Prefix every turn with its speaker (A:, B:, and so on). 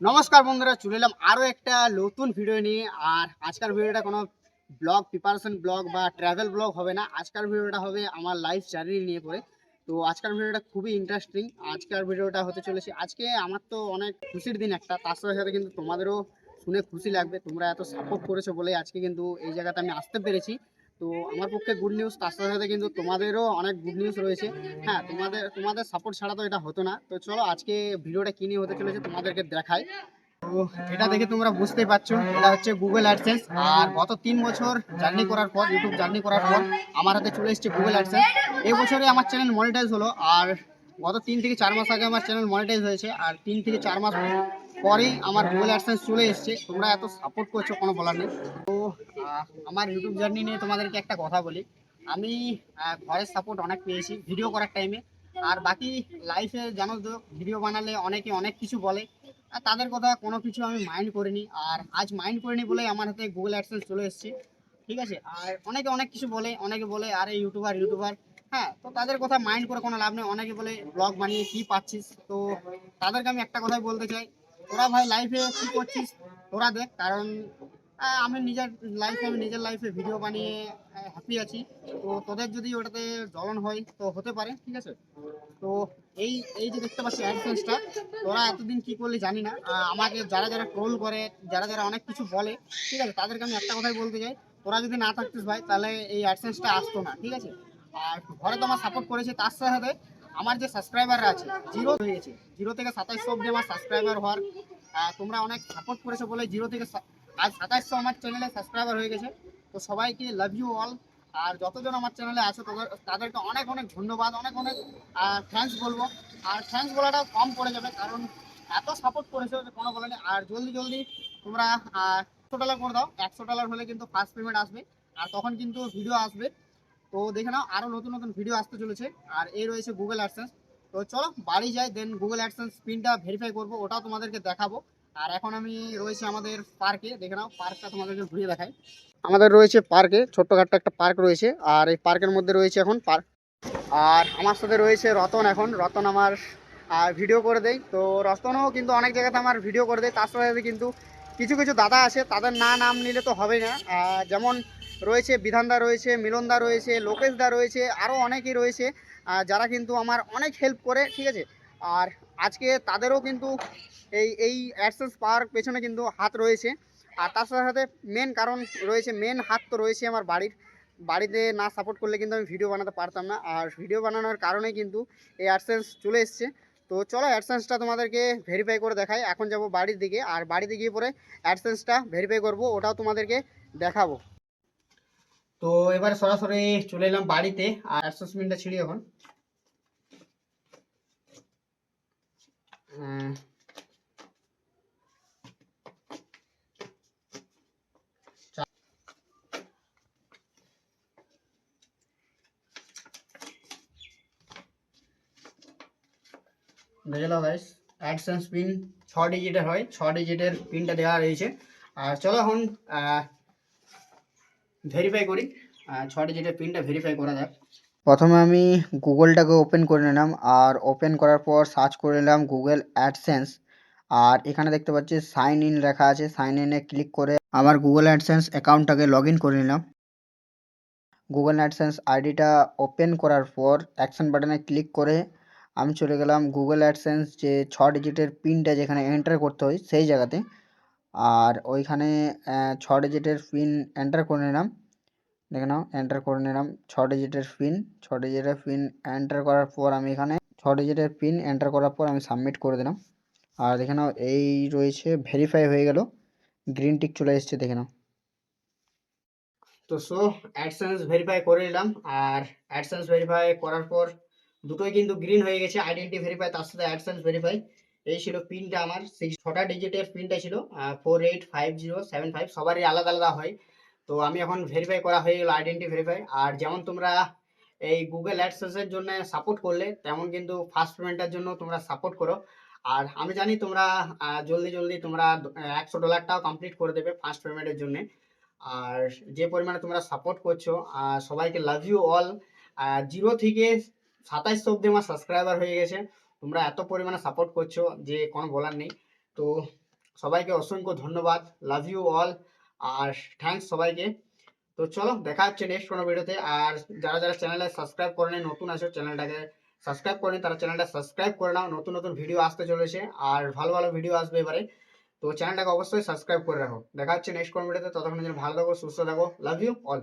A: নমস্কার বন্ধুরা, চলে এলাম আরও একটা নতুন ভিডিও নিয়ে। আর আজকের ভিডিওটা কোনো ব্লগ প্রিপারেশন ব্লগ বা ট্রাভেল ব্লগ হবে না। আজকের ভিডিওটা হবে আমার লাইফ জার্নি নিয়ে করে। তো আজকের ভিডিওটা খুবই ইন্টারেস্টিং আজকের ভিডিওটা হতে চলেছে। আজকে আমার তো অনেক খুশির দিন একটা। তার সাথে সাথে কিন্তু তোমাদেরও শুনে খুশি লাগবে। তোমরা এত সাপোর্ট করেছ বলে আজকে কিন্তু এই জায়গাতে আমি আসতে পেরেছি। তো আমার পক্ষে গুড নিউজ তার সাথে সাথে কিন্তু তোমাদেরও অনেক গুড নিউজ রয়েছে। হ্যাঁ তোমাদের তোমাদের সাপোর্ট ছাড়া তো এটা হতো না। তো চলো আজকে ভিডিওটা কি নিয়ে হতে চলেছে তোমাদেরকে দেখাই। তো এটা দেখে তোমরা বুঝতেই পারছ, এটা হচ্ছে গুগল অ্যাডসেন্স আর গত তিন বছর জার্নি করার পর ইউটিউব জার্নি করার পর আমার হাতে চলে এসেছে গুগল অ্যাডসেন্স এই বছরে আমার চ্যানেল মনিটাইজ হলো। আর গত তিন থেকে চার মাস আগে আমার চ্যানেল মনিটাইজ হয়েছে। আর তিন থেকে চার মাস পরেই আমার গুগল অ্যাডসেন্স চলে এসেছে। তোমরা এত সাপোর্ট করছ, কোনো বলার নেই। তো আমার ইউটিউব জার্নি নিয়ে তোমাদেরকে একটা কথা বলি। আমি ঘরের সাপোর্ট অনেক পেয়েছি ভিডিও করার টাইমে আর বাকি লাইফে জানো তো ভিডিও বানালে অনেকে অনেক কিছু বলে। আর তাদের কথা কোনো কিছু আমি মাইন্ড করিনি। আর আজ মাইন্ড করিনি বলেই আমার হাতে গুগল অ্যাডসেন্স চলে এসেছে। ঠিক আছে? আর অনেকে অনেক কিছু বলে, অনেকে বলে, আরে ইউটিউবার ইউটিউবার হ্যাঁ তো তাদের কথা মাইন্ড করে কোনো লাভ নেই। অনেকে বলে ব্লগ বানিয়ে কি পাচ্ছিস? তো তাদেরকে আমি একটা কথাই বলতে চাই তোরা ভাই লাইফে কি করছিস? তোরা দেখ, কারণ আমি নিজের লাইফে আমি নিজের লাইফে ভিডিও বানিয়ে হ্যাপি আছি। তো তোদের যদি ওটাতে জ্বলন হয়, তো হতে পারে, ঠিক আছে? তো এই এই যে দেখতে পাচ্ছি অ্যাডসেন্সটা তোরা এতদিন কি করলি জানি না। আমাকে যারা যারা ট্রোল করে, যারা যারা অনেক কিছু বলে, ঠিক আছে? তাদেরকে আমি একটা কথাই বলতে চাই, তোরা যদি না থাকতিস ভাই, তাহলে এই অ্যাডসেন্সটা আসতো না, ঠিক আছে? আর ঘরে তো আমার সাপোর্ট করেছে তার সাথে আমার যে সাবস্ক্রাইবাররা আছে জিরো হয়েছে। জিরো থেকে সাতাইশশো অব্দি আমার সাবস্ক্রাইবার হওয়ার তোমরা অনেক সাপোর্ট করেছ বলে জিরো থেকে আজ সাতাইশশো আমার চ্যানেলে সাবস্ক্রাইবার হয়ে গেছে। তো সবাইকে লাভ ইউ অল আর যতজন আমার চ্যানেলে আছে, তাদের তাদেরকে অনেক অনেক ধন্যবাদ, অনেক অনেক থ্যাঙ্কস বলব। আর থ্যাঙ্কস বলাটা কম পড়ে যাবে, কারণ এত সাপোর্ট করেছ যে কোনো বলে নেই। আর জলদি জলদি তোমরা একশো ডলার করে দাও। একশো ডলার হলে কিন্তু ফার্স্ট পেমেন্ট আসবে। আর তখন কিন্তু ভিডিও আসবে। তো দেখে নাও আরও নতুন নতুন ভিডিও আসতে চলেছে। আর এই রয়েছে গুগল অ্যাডসেন্স তো চলো, বাড়ি যাই দেন গুগল অ্যাডসেন্স পিনটা ভেরিফাই করব, ওটাও তোমাদেরকে দেখাবো। আর এখন আমি রয়েছে আমাদের পার্কে দেখে নাও পার্কটা তোমাদেরকে ঘুরিয়ে দেখাই। আমাদের রয়েছে পার্কে ছোট্টখাট্ট একটা পার্ক রয়েছে, আর এই পার্কের মধ্যে রয়েছে এখন পার্ক আর আমার সাথে রয়েছে রতন এখন। রতন আমার ভিডিও করে দেয় তো রতনও কিন্তু অনেক জায়গাতে আমার ভিডিও করে দেয়। তার সাথে কিন্তু কিছু কিছু দাদা আছে, তাদের না নাম নিলে তো হবে না। যেমন রয়েছে, বিধানদা রয়েছে, মিলনদা রয়েছে, লোকেশদা রয়েছে আরও অনেকেই রয়েছে যারা কিন্তু আমার অনেক হেল্প করে, ঠিক আছে? আর আজকে তাদেরও কিন্তু এই এই অ্যাডসেন্স পাওয়ার পেছনে কিন্তু হাত রয়েছে। আর তার সাথে সাথে মেন কারণ রয়েছে মেন হাত তো রয়েছে আমার বাড়ির। বাড়িতে না সাপোর্ট করলে কিন্তু আমি ভিডিও বানাতে পারতাম না। আর ভিডিও বানানোর কারণে কিন্তু এই অ্যাডসেন্স চলে এসছে। তো চলো অ্যাডসেন্সটা তোমাদেরকে ভেরিফাই করে দেখাই। এখন যাব বাড়ির দিকে। আর বাড়িতে গিয়ে পরে অ্যাডসেন্সটা ভেরিফাই করব, ওটাও তোমাদেরকে দেখাবো। তো এবার সরাসরি চলে এলাম বাড়িতে, আর অ্যাডসেন্স পিনটা ছিঁড়ি এখন। পিন ছ ডিজিটের হয়, ছ ডিজিটের পিনটা দেওয়া রয়েছে। আর চলো এখন ভেরিফাই করি। আহ, ছ ডিজিটের পিনটা ভেরিফাই করা যাক। প্রথমে আমি গুগলটাকে ওপেন করে নিলাম আর ওপেন করার পর সার্চ করে নিলাম গুগল অ্যাডসেন্স আর এখানে দেখতে পাচ্ছি সাইন ইন লেখা আছে। সাইন ইনে ক্লিক করে আমার গুগল অ্যাডসেন্স অ্যাকাউন্টটাকে লগ ইন করে নিলাম। গুগল অ্যাডসেন্স আইডিটা ওপেন করার পর অ্যাকশন বাটনে ক্লিক করে আমি চলে গেলাম গুগল অ্যাডসেন্স যে ছ ডিজিটের পিনটা যেখানে এন্টার করতে হয় সেই জায়গাতে। আর ওইখানে ছ ডিজিটের পিন এন্টার করে নিলাম। দেখে নাও এন্টার করে নিলাম, ছ ডিজিটের পিন ছ ডিজিটের পিন এন্টার করার পর আমি এখানে, ছ ডিজিটের পিন এন্টার করার পর আমি সাবমিট করে দিলাম। আর দেখে নাও, এই রয়েছে ভেরিফাই হয়ে গেল গ্রিন টিক চলে এসেছে, দেখে নাও। তো সো অ্যাডসেন্স ভেরিফাই করে নিলাম, আর অ্যাডসেন্স ভেরিফাই করার পর দুটোই কিন্তু গ্রিন হয়ে গেছে আইডেন্টি ভেরিফাই তার সাথে অ্যাডসেন্স ভেরিফাই এই ছিল পিনটা আমার। সেই ছটা ডিজিটের পিনটা ছিল four eight five zero seven five সবারই আলাদা আলাদা হয়। তো আমি এখন ভেরিফাই করা হয়ে গেল আইডেন্টি ভেরিফাই আর যেমন তোমরা এই গুগল অ্যাডসেন্সের জন্য সাপোর্ট করলে, তেমন কিন্তু ফার্স্ট পেমেন্টের জন্য তোমরা সাপোর্ট করো। আর আমি জানি তোমরা জলদি জলদি তোমরা একশো ডলারটাও কমপ্লিট করে দেবে ফার্স্ট পেমেন্টের জন্য। আর যে পরিমাণে তোমরা সাপোর্ট করছ সবাইকে লাভ ইউ অল জিরো থেকে সাতাইশশো অব্দি আমার সাবস্ক্রাইবার হয়ে গেছে। তোমরা এত পরিমাণে সাপোর্ট করছ যে কোনো বলার নেই। তো সবাইকে অসংখ্য ধন্যবাদ। লাভ ইউ অল আর থ্যাঙ্কস সবাইকে। তো চলো, দেখা হচ্ছে নেক্সট কোনো ভিডিওতে আর যারা যারা চ্যানেলে সাবস্ক্রাইব করে নেই নতুন আছো চ্যানেলটাকে সাবস্ক্রাইব করে তারা চ্যানেলটা সাবস্ক্রাইব করে নাও। নতুন নতুন ভিডিও আসতে চলেছে। আর ভালো ভালো ভিডিও আসবে এবারে। তো চ্যানেলটাকে অবশ্যই সাবস্ক্রাইব করে রাখো। দেখা হচ্ছে নেক্সট কোনো ভিডিওতে ততক্ষণ যেন ভালো থাকো, সুস্থ থাকো। লাভ ইউ অল